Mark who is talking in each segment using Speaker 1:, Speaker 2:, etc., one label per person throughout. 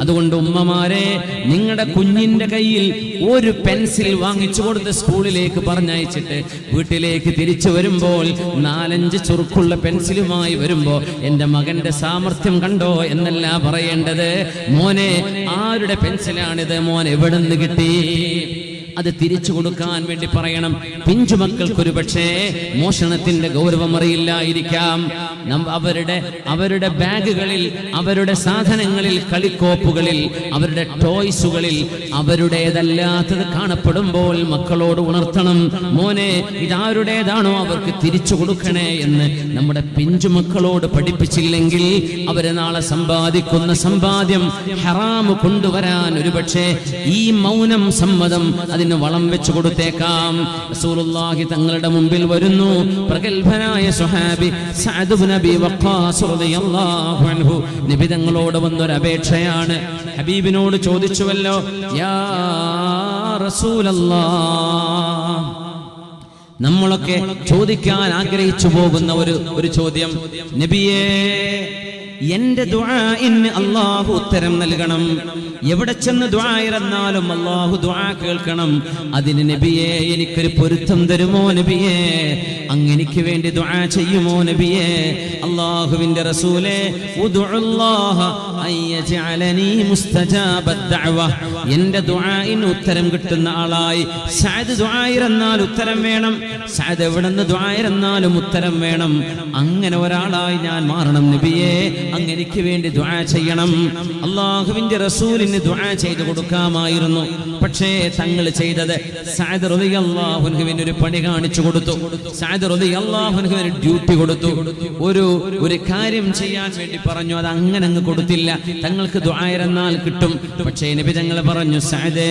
Speaker 1: അതുകൊണ്ട് ഉമ്മമാരെ നിങ്ങളുടെ കുഞ്ഞിന്റെ കയ്യിൽ ഒരു പെൻസിൽ വാങ്ങിച്ചു കൊടുത്ത് സ്കൂളിലേക്ക് പറഞ്ഞയച്ചിട്ട് വീട്ടിലേക്ക് തിരിച്ചു വരുമ്പോൾ നാലഞ്ച് ചുറുക്കുള്ള പെൻസിലുമായി വരുമ്പോൾ എന്റെ മകന്റെ സാമർഥ്യം കണ്ടോ എന്നല്ല പറയേണ്ടത്. മോനെ ആരുടെ പെൻസിലാണിത്? മോൻ എവിടെ നിന്ന് കിട്ടി? അത് തിരിച്ചു കൊടുക്കാൻ വേണ്ടി പറയണം. പിഞ്ചുമക്കൾക്കൊരു പക്ഷേ മോഷണത്തിന്റെ ഗൗരവം അറിയില്ലായിരിക്കാം. അവരുടെ അവരുടെ ബാഗുകളിൽ അവരുടെ സാധനങ്ങളിൽ കളിക്കോപ്പുകളിൽ അവരുടെ ടോയ്സുകളിൽ അവരുടേതല്ലാത്തത് കാണപ്പെടുമ്പോൾ മക്കളോട് ഉണർത്തണം. മോനെ ഇതാരുടേതാണോ അവർക്ക് തിരിച്ചു കൊടുക്കണേ എന്ന് നമ്മുടെ പിഞ്ചുമക്കളോട് പഠിപ്പിച്ചില്ലെങ്കിൽ അവരെ നാളെ സമ്പാദിക്കുന്ന സമ്പാദ്യം ഹറാമ് കൊണ്ടുവരാൻ ഒരുപക്ഷെ ഈ മൗനം സമ്മതം അതിന് വളം വെച്ചു കൊടുത്തേക്കാം. റസൂലുള്ളാഹി തങ്ങളുടെ മുമ്പിൽ വരുന്നു. പ്രഗത്ഭനായ സുഹാബി സഅദ് അബീ വഖാസ് റളിയല്ലാഹു അൻഹു നബി തങ്ങളോട് വന്നൊരു അപേക്ഷയാണ്. ഹബീബിനോട് ചോദിച്ചുവല്ലോ യാ റസൂലല്ലാഹ്. നമ്മളൊക്കെ ചോദിക്കാൻ ആഗ്രഹിച്ചു പോകുന്ന ഒരു ഒരു ചോദ്യം. നബിയേ എന്റെ ദുആഇന് അള്ളാഹു ഉത്തരം നൽകണം. എവിടെ ചെന്ന് അല്ലാഹു അള്ളാഹു ദുആ കേൾക്കണം. അതിന് നബിയെ എനിക്കൊരു പൊരുത്തം തരുമോ നബിയെ? അങ്ങനെക്ക് വേണ്ടി ദുആ ചെയ്യുമോ നബിയെ? അള്ളാഹുവിന്റെ റസൂലേ എന്റെ ദുആഇന് ഉത്തരം കിട്ടുന്ന ആളായി. സഅദ് ദുആ ഉത്തരം വേണം. സഅദ് എവിടെന്ന് ദുആ ഉത്തരം വേണം. അങ്ങനെ ഒരാളായി ഞാൻ മാറണം നബിയെ. അങ്ങനെക്ക് വേണ്ടി ദുആ ചെയ്യണം. അള്ളാഹുവിന്റെ റസൂലിന് ദുആ ചെയ്തു കൊടുക്കാമായിരുന്നു. പക്ഷേ തങ്ങൾ ചെയ്തത് സഅദ് റളിയല്ലാഹുവിന് ഒരു പണി കാണിച്ചു കൊടുത്തു. സഅദ് റളിയല്ലാഹുവിന് ഡ്യൂട്ടി കൊടുത്തു. ഒരു ഒരു കാര്യം ചെയ്യാൻ വേണ്ടി പറഞ്ഞു. അത് അങ്ങനെ അങ്ങ് കൊടുത്തില്ല. തങ്ങൾക്ക് ദുആയിരന്നാൽ കിട്ടും. പക്ഷേ നബി തങ്ങൾ പറഞ്ഞു സഅദേ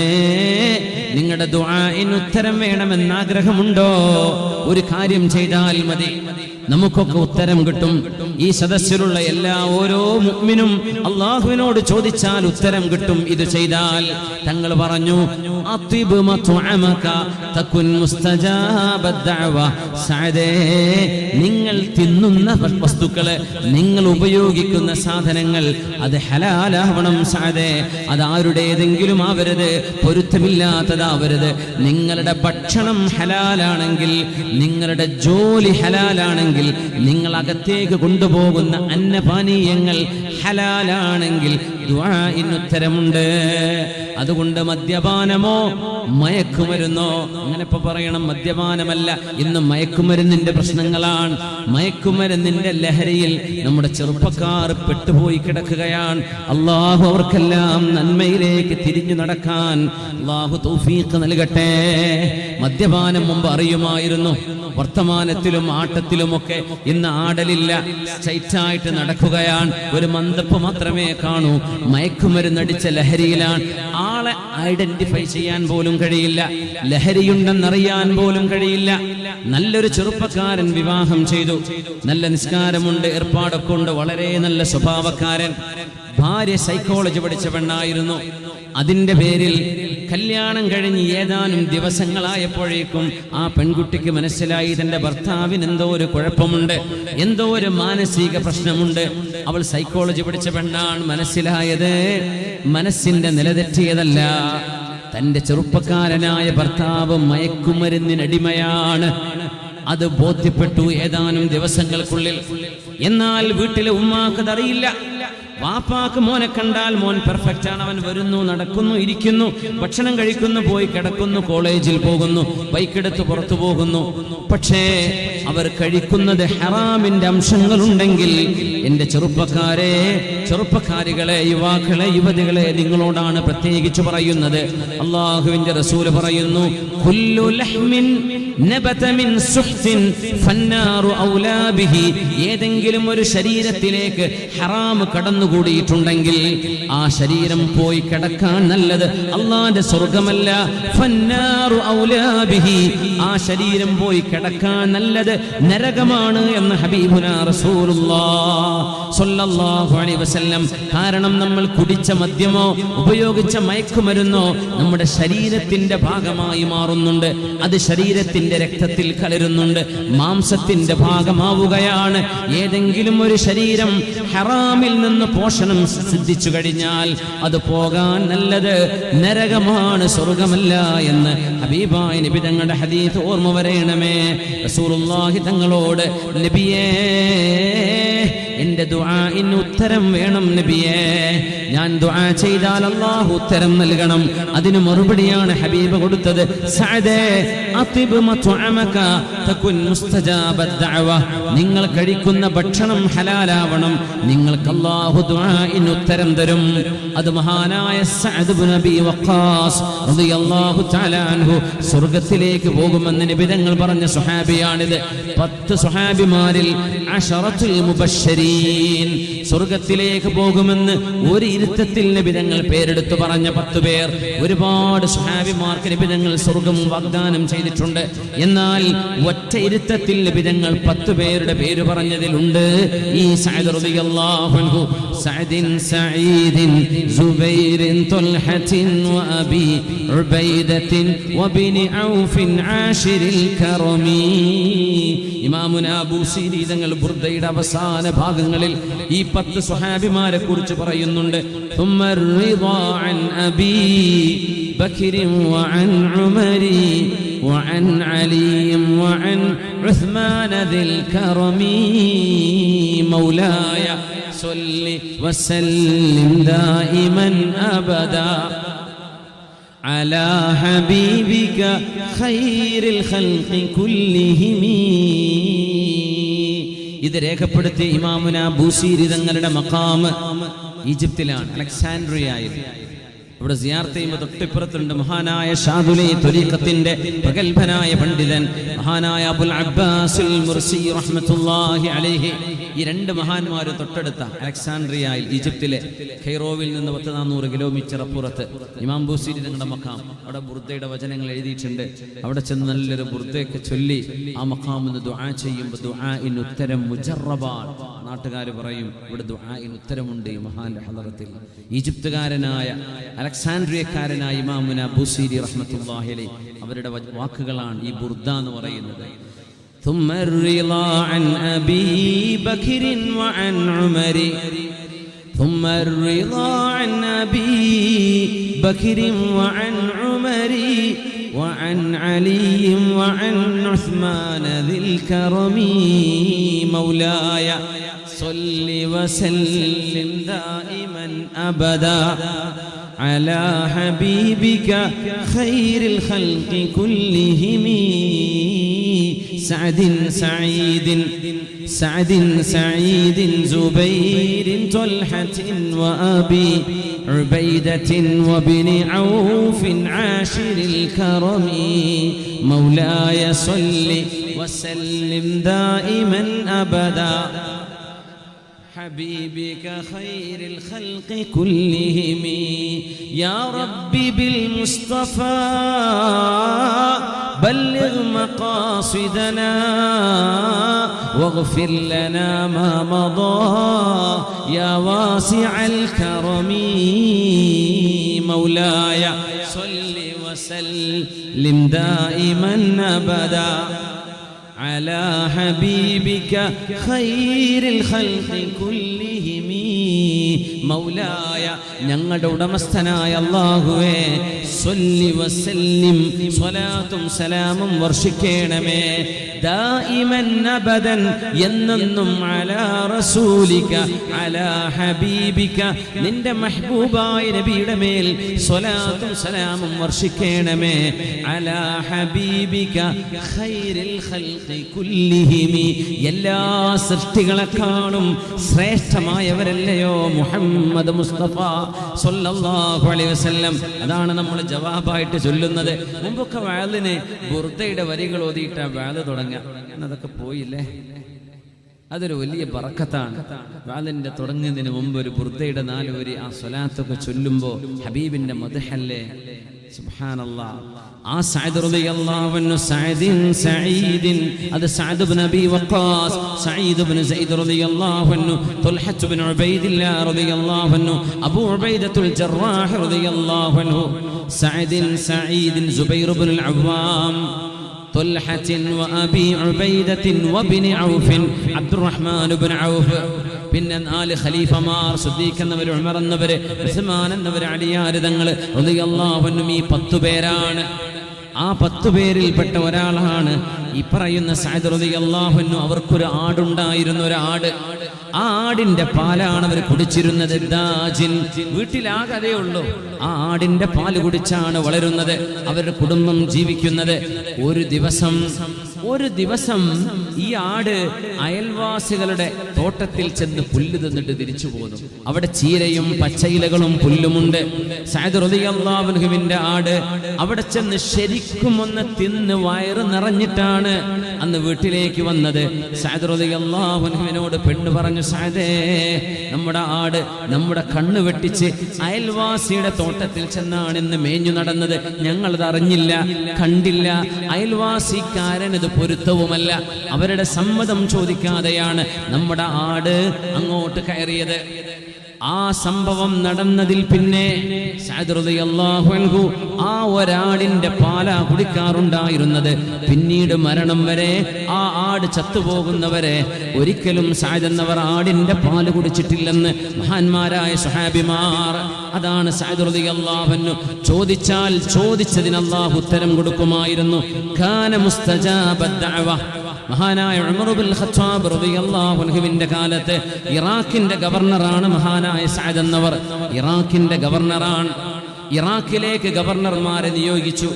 Speaker 1: നിങ്ങളുടെ ദുആഇന് ഉത്തരം വേണമെന്ന് ആഗ്രഹമുണ്ടോ? ഒരു കാര്യം ചെയ്താൽ മതി. നമുക്കൊക്കെ ഉത്തരം കിട്ടും. ഈ സദസ്സിലുള്ള എല്ലാ ഓരോ മുഅ്മിനും അള്ളാഹുവിനോട് ചോദിച്ചാൽ ഉത്തരം കിട്ടും. ഇത് ചെയ്താൽ തങ്ങൾ പറഞ്ഞു നിങ്ങൾ തിന്നുന്ന വസ്തുക്കൾ നിങ്ങൾ ഉപയോഗിക്കുന്ന സാധനങ്ങൾ അത് ഹലാലാവണം സാധേ അത് ആരുടേതെങ്കിലും ആവരുത് പൊരുത്തമില്ലാത്തതാവരുത്. നിങ്ങളുടെ ഭക്ഷണം ഹലാലാണെങ്കിൽ നിങ്ങളുടെ ജോലി ഹലാലാണെങ്കിൽ നിങ്ങൾ അകത്തേക്ക് കൊണ്ടുപോകുന്ന അന്നപാനീയങ്ങൾ ഹലാലാണെങ്കിൽ ഉത്തരമുണ്ട് അതുകൊണ്ട് മദ്യപാനമോ മയക്കുമരുന്നോ അങ്ങനെ ഇപ്പൊ പറയണം മദ്യപാനമല്ല. ഇന്ന് മയക്കുമരുന്നിന്റെ പ്രശ്നങ്ങളാണ്. മയക്കുമരുന്നിന്റെ ലഹരിയിൽ നമ്മുടെ ചെറുപ്പക്കാർ പെട്ടുപോയി കിടക്കുകയാണ്. അള്ളാഹു അവർക്കെല്ലാം നന്മയിലേക്ക് തിരിഞ്ഞു നടക്കാൻ അള്ളാഹു തൗഫീഖ് നൽകട്ടെ. മദ്യപാനം മുമ്പ് അറിയുമായിരുന്നു. വർത്തമാനത്തിലും ആട്ടത്തിലുമൊക്കെ ഇന്ന് ആടലില്ല സ്ട്രൈറ്റായിട്ട് നടക്കുകയാണ്. ഒരു മന്ദപ്പ് മാത്രമേ കാണൂ. മയക്കുമരുന്നടിച്ച ലഹരിയിലാണ്. ആളെ ഐഡന്റിഫൈ ചെയ്യാൻ പോലും കഴിയില്ല. ലഹരിയുണ്ടെന്നറിയാൻ പോലും കഴിയില്ല. നല്ലൊരു ചെറുപ്പക്കാരൻ വിവാഹം ചെയ്തു. നല്ല നിസ്കാരമുണ്ട് ഏർപ്പാടൊക്കെ ഉണ്ട്. വളരെ നല്ല സ്വഭാവക്കാരൻ. ഭാര്യ സൈക്കോളജി പഠിച്ച പെണ്ണായിരുന്നു. അതിന്റെ പേരിൽ കല്യാണം കഴിഞ്ഞ് ഏതാനും ദിവസങ്ങളായപ്പോഴേക്കും ആ പെൺകുട്ടിക്ക് മനസ്സിലായി തന്റെ ഭർത്താവിന് എന്തോ ഒരു കുഴപ്പമുണ്ട് എന്തോ ഒരു മാനസിക പ്രശ്നമുണ്ട്. അവൾ സൈക്കോളജി പഠിച്ച പെണ്ണാണ് മനസ്സിലായത്. മനസ്സിന്റെ നിലതെറ്റിയതല്ല. തന്റെ ചെറുപ്പക്കാരനായ ഭർത്താവ് മയക്കുമരുന്നിനടിമയാണ്. അത് ബോധ്യപ്പെട്ടു ഏതാനും ദിവസങ്ങൾക്കുള്ളിൽ. എന്നാൽ വീട്ടിലെ ഉമ്മാക്ക് അറിയില്ല. വാപ്പാക്ക് മോനെ കണ്ടാൽ മോൻ പെർഫെക്റ്റ് ആണ്. അവൻ വരുന്നു നടക്കുന്നു ഇരിക്കുന്നു ഭക്ഷണം കഴിക്കുന്നു പോയി കിടക്കുന്നു കോളേജിൽ പോകുന്നു ബൈക്കെടുത്ത് പുറത്തു പോകുന്നു. പക്ഷേ അവർ കഴിക്കുന്നത് ഹറാമിന്റെ അംശങ്ങളുണ്ടെങ്കിൽ എന്റെ ചെറുപ്പക്കാരെ ചെറുപ്പക്കാരികളെ യുവാക്കളെ യുവതികളെ നിങ്ങളോടാണ് പ്രത്യേകിച്ച് പറയുന്നത്. അള്ളാഹുവിന്റെ റസൂൽ പറയുന്നു ഏതെങ്കിലും ഒരു ശരീരത്തിലേക്ക് ഹറാം കടന്നുകൂടിയിട്ടുണ്ടെങ്കിൽ ആ ശരീരം പോയി കിടക്കാൻ നല്ലത്. അള്ളാന്റെ സ്വർഗമല്ല ആ ശരീരം പോയി കിടക്കാൻ നല്ലത് നരകമാണ് എന്ന് ഹബീബുന വസല്ലം. കാരണം നമ്മൾ കുടിച്ച മദ്യമോ ഉപയോഗിച്ച മയക്കുമരുന്നോ നമ്മുടെ ശരീരത്തിന്റെ ഭാഗമായി മാറുന്നുണ്ട്. അത് ശരീരത്തിന്റെ ശരീരത്തിന്റെ രക്തത്തിൽ കലരുന്നുണ്ട്. മാംസത്തിന്റെ ഭാഗമാവുകയാണ്. ഏതെങ്കിലും ഒരു ശരീരം ഹറാമിൽ നിന്ന് പോഷണം സിദ്ധിച്ചു കഴിഞ്ഞാൽ അത് പോകാൻ നല്ലത് നരകമാണ് സ്വർഗമല്ല എന്ന് ഹബീബായ നബി തങ്ങളുടെ ഹദീത് ഓർമ്മ വരയണമേ റസൂലുള്ളാഹി തങ്ങളോട് നബിയേ എന്റെ ദുആഇന് ഉത്തരം വേണം നബിയേ. ഞാൻ ദുആ ചെയ്താൽ അല്ലാഹു ഉത്തരം നൽകണം. അതിനു മറുപടിയാണ് ഹബീബ് കൊടുത്തത്. സഅദേ അതിബ് മത്അമക തകുൻ മുസ്തജാബ ദഅവ. നിങ്ങൾ കഴിക്കുന്ന ഭക്ഷണം ഹലാലാവണം. നിങ്ങൾക്ക് അല്ലാഹു ദുആഇന് ഉത്തരം തരും. അത് മഹാനായ സഅദ് ഇബ്നു നബി വഖാസ് റളിയല്ലാഹു തആല അൻഹു സ്വർഗത്തിലേക്ക് പോകുമെന്ന് നബി തങ്ങൾ പറഞ്ഞ സ്വഹാബിയാണിത്. പത്ത് സ്വഹാബിമാരിൽ അശറത്തുൽ മുബശ്ശരീൻ സ്വർഗത്തിലേക്ക് പോകുമെന്ന് ഒരു ഇരുത്തത്തിൽ നബിതങ്ങൾ പേരെടുത്തു പറഞ്ഞ പത്ത് പേർ. ഒരുപാട് സുഹാബിമാർക്ക് നബിതങ്ങൾ സ്വർഗം വാഗ്ദാനം ചെയ്തിട്ടുണ്ട്. എന്നാൽ ഒറ്റ ഇരുത്തത്തിൽ നബിതങ്ങൾ പത്ത് പേരുടെ പേര് പറഞ്ഞതിലുണ്ട്. ഈ സഅദ് റളിയല്ലാഹു സഅദിൻ തുൽഹത്തിൻ ഉബൈദത്തിൻ ഔഫിൻ തങ്ങൾ ബുർദയുടെ അവസാന ഭാഗങ്ങളിൽ ഈ പത്ത് സ്വഹാബിമാരെ കുറിച്ച് പറയുന്നുണ്ട് ثم الرضا عن أبي بكر وعن عمر وعن علي وعن عثمان ذي الكرم مولاي صل وسلم دائما أبدا على حبيبك خير الخلق كلهم ഇത് രേഖപ്പെടുത്തി ഇമാമുന ബൂസീരി തങ്ങളുടെ മക്കാമ് ഈജിപ്തിലാണ് അലക്സാൻഡ്രിയയിൽ. ഇവിടെ സിയാർത്ത് ചെയ്യുമ്പോൾ തൊട്ടിപ്പുറത്തുണ്ട്. മഹാനായ ഷാദുലി തുലീഖത്തിന്റെ പ്രഗത്ഭനായ പണ്ഡിതൻ. മഹാനായ അബുൽ അബ്ബാസുൽ മുർസി റഹ്മത്തുള്ളാഹി അലൈഹി. ഈ രണ്ട് മഹാന്മാർ തൊട്ടടുത്ത അലക്സാൻഡ്രിയയിൽ ഈജിപ്തിലെ ഖൈറോവിൽ നിന്ന് പത്ത് നാനൂറ് കിലോമീറ്റർ അപ്പുറത്ത് ഇമാം ബൂസീരി തങ്ങളുടെ മക്കാം അവിടെ ബുർദയുടെ വചനങ്ങൾ എഴുതിയിട്ടുണ്ട്. അവിടെ ചെന്ന് നല്ലൊരു ബുർദയൊക്കെ ചൊല്ലി ആ മക്കാമെന്ന് ദുആ ചെയ്യുമ്പോൾ ദുആ ഇൻ ഉത്തരം മുജറബാൻ. നാട്ടുകാർ പറയും ഇവിടെ ദുആഇന് ഉത്തരമുണ്ട് ഈ മഹാന്റെ ഹലറത്തിൽ ഈജിപ്തുകാരനായ അലക്സാൻഡ്രിയക്കാരനായ ഇമാമുന ബുസീരി റഹ്മത്തുള്ളാഹി അലൈഹി അവരുടെ വ- വാക്കുകളാണ് ഈ ബുർദ എന്ന് പറയുന്നത് ثم الرضا عن أبي بكر وعن عمر ثم الرضا عن أبي بكر وعن عمر وعن علي وعن عثمان ذي الكرم مولاي صل وسلم دائما أبدا على حبيبك خير الخلق كلهم. سعد سعيد سعد سعيد زبير طلحة وأبي عبيدة وابن عوف عاشر الكرم. مولاي صل وسلم دائما أبدا حبيبك خير الخلق كلهم. يا ربي بالمصطفى بلغ مقاصدنا واغفر لنا ما مضى. يا واسع الكرم مولاي صل وسلم دائما ابدا. على حبيبك خير الخلق كلهم മൗലായ ഞങ്ങളുടെ ഉടമസ്ഥനായ അള്ളാഹുവേ സ്വല്ലി വസല്ലിം സ്വലാത്തും സലാമും വർഷിക്കണമേ ദായിമൻ അബദൻ എന്നെന്നും അലാ റസൂലിക അലാ ഹബീബിക നിന്റെ മെഹബൂബായ നബിയുടെ മേൽ സ്വലാത്തും സലാമും വർഷിക്കണമേ അലാ ഹബീബിക ഖൈറിൽ ഖൽഖി കുല്ലിഹിമി എല്ലാ സൃഷ്ടികളെ കാണും ശ്രേഷ്ഠമായവരല്ലയോ മുഹമ്മദ് മുസ്തഫ അലൈഹി വസല്ലം. അതാണ് നമ്മൾ ജവാബായിട്ട് ചൊല്ലുന്നത്. മുമ്പൊക്കെ വാലിന് ബുർദയുടെ വരികൾ ഓതിയിട്ട് വാൽ തുടങ്ങുക എന്നതൊക്കെ പോയില്ലേ? അതൊരു വലിയ ബറക്കത്താണ്. വാലിന്റെ തുടങ്ങുന്നതിന് മുമ്പ് ഒരു ബുർദയുടെ നാല് വരി ആ സ്വലാത്തൊക്കെ ചൊല്ലുമ്പോൾ ഹബീബിന്റെ മധുഹല്ലേ സുബ്ഹാനല്ലാ. ആ സഅദ് റളിയല്ലാഹു അൻഹു സഅദിൻ സഈദിൻ അത് Saad ibn Abi Waqqas Saeed ibn Saeed റളിയല്ലാഹു അൻഹു തുൽഹത്ത് ഇബ്നു ഉബൈദില്ലാ റളിയല്ലാഹു അൻഹു അബൂ ഉബൈദത്തുൽ ജറാഹ് റളിയല്ലാഹു അൻഹു സഅദിൻ സഈദിൻ സുബൈർ ഇബ്നുൽ അവ്വാം طلحة وأبي عبيدة وابن عوف عبد الرحمن بن عوف പിന്നെ നാല് ഖലീഫമാർ സുദ്ദീഖ് എന്നവർ ഉമർ എന്നവര് ഉസ്മാൻ എന്നവര് അടിയാര് തങ്ങൾ റളിയല്ലാഹുവിനും ഈ പത്തു പേരാണ് ആ പത്തു പേരിൽപ്പെട്ട ഒരാളാണ്. ഈ പറയുന്ന സഅദ് റളിയല്ലാഹുവിനു അവർക്കൊരു ആടുണ്ടായിരുന്നു ഒരു ആട് ആ ആടിന്റെ പാലാണ് അവർ കുടിച്ചിരുന്നത്. ദാജിൻ. വീട്ടിലാകെ അതേ ഉള്ളൂ. ആ ആടിന്റെ പാൽ കുടിച്ചാണ് വളരുന്നത്. അവരുടെ കുടുംബം ജീവിക്കുന്നത്. ഒരു ദിവസം ഒരു ദിവസം ഈ ആട് അയൽവാസികളുടെ തോട്ടത്തിൽ ചെന്ന് പുല്ല് തിന്നിട്ട് തിരിച്ചു പോന്നു. അവിടെ ചീരയും പച്ചയിലകളും പുല്ലുമുണ്ട്. സഅദ് റളിയല്ലാഹുവിന്റെ ആട് അവിടെ ചെന്ന് ശരിക്കും ഒന്ന് തിന്ന് വയറ് നിറഞ്ഞിട്ടാണ് അന്ന് വീട്ടിലേക്ക് വന്നത്. സഅദ് റളിയല്ലാഹുവിനോട് പെണ്ണ് പറഞ്ഞു സഅദേ നമ്മുടെ ആട് നമ്മുടെ കണ്ണ് വെട്ടിച്ച് അയൽവാസിയുടെ തോട്ടത്തിൽ ചെന്നാണ് ഇന്ന് മേഞ്ഞു നടന്നത്. ഞങ്ങളത് അറിഞ്ഞില്ല കണ്ടില്ല. അയൽവാസിക്കാരൻ ഇത് പൊരുത്തവുമല്ല. അവരുടെ സമ്മതം ചോദിക്കാതെയാണ് നമ്മുടെ ആട് അങ്ങോട്ട് കയറിയത്. ആ സംഭവം നടന്നതിൽ പിന്നെ അൻഹു ആ ഒരാടിന്റെ പാല കുടിക്കാറുണ്ടായിരുന്നത്. പിന്നീട് മരണം വരെ ആ ആട് ചത്തുപോകുന്നവരെ ഒരിക്കലും എന്നവർ ആടിന്റെ പാൽ കുടിച്ചിട്ടില്ലെന്ന് മഹാന്മാരായ സുഹാബിമാർ അതാണ് റളിയല്ലാഹു അൻഹു ചോദിച്ചാൽ ചോദിച്ചതിന് അല്ലാഹു ഉത്തരം കൊടുക്കുമായിരുന്നു. ഖാന മുസ്തജാബ മഹാനായ ഉമറുബിൻ ഖത്താബ് റളിയല്ലാഹു അൻഹുവിന്റെ കാലത്തെ ഇറാഖിന്റെ ഗവർണറാണ് മഹാനായ സഅദ് എന്നവർ ഇറാഖിന്റെ ഗവർണറാണ് ഇറാഖിലേക്ക് ഗവർണർമാരെ നിയോഗിച്ചു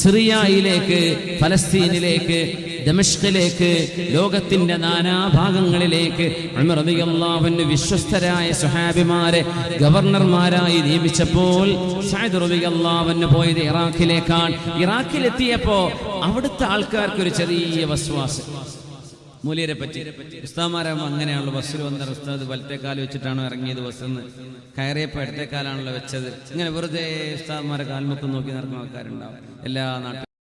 Speaker 1: സിറിയയിലേക്ക് ഫലസ്തീനിലേക്ക് ദമിഷ്കിലേക്ക് ലോകത്തിന്റെ നാനാഭാഗങ്ങളിലേക്ക് റളിയല്ലാഹു വിശ്വസ്തരായ സുഹാബിമാരെ ഗവർണർമാരായി നിയമിച്ചപ്പോൾ അൻഹു പോയത് ഇറാഖിലേക്കാണ്. ഇറാഖിലെത്തിയപ്പോ അവിടുത്തെ ആൾക്കാർക്ക് ഒരു ചെറിയ വസ്വാസം. മൂല്യരെ പറ്റി. ഉസ്താമാരാകുമ്പോൾ അങ്ങനെയാണല്ലോ. ബസ്സിൽ വന്ന ഉസ്താദ് വലത്തെ കാൽ വെച്ചിട്ടാണ് ഇറങ്ങിയത് ബസ്സെന്ന്? കയറിയപ്പോൾ ഇടത്തെ കാലാണല്ലോ വെച്ചത്. ഇങ്ങനെ വെറുതെ ഉസ്താദ്മാരെ കാൽമുക്കം നോക്കി നടക്കുന്ന ആൾക്കാരുണ്ടാവും. എല്ലാ നാട്ടിലും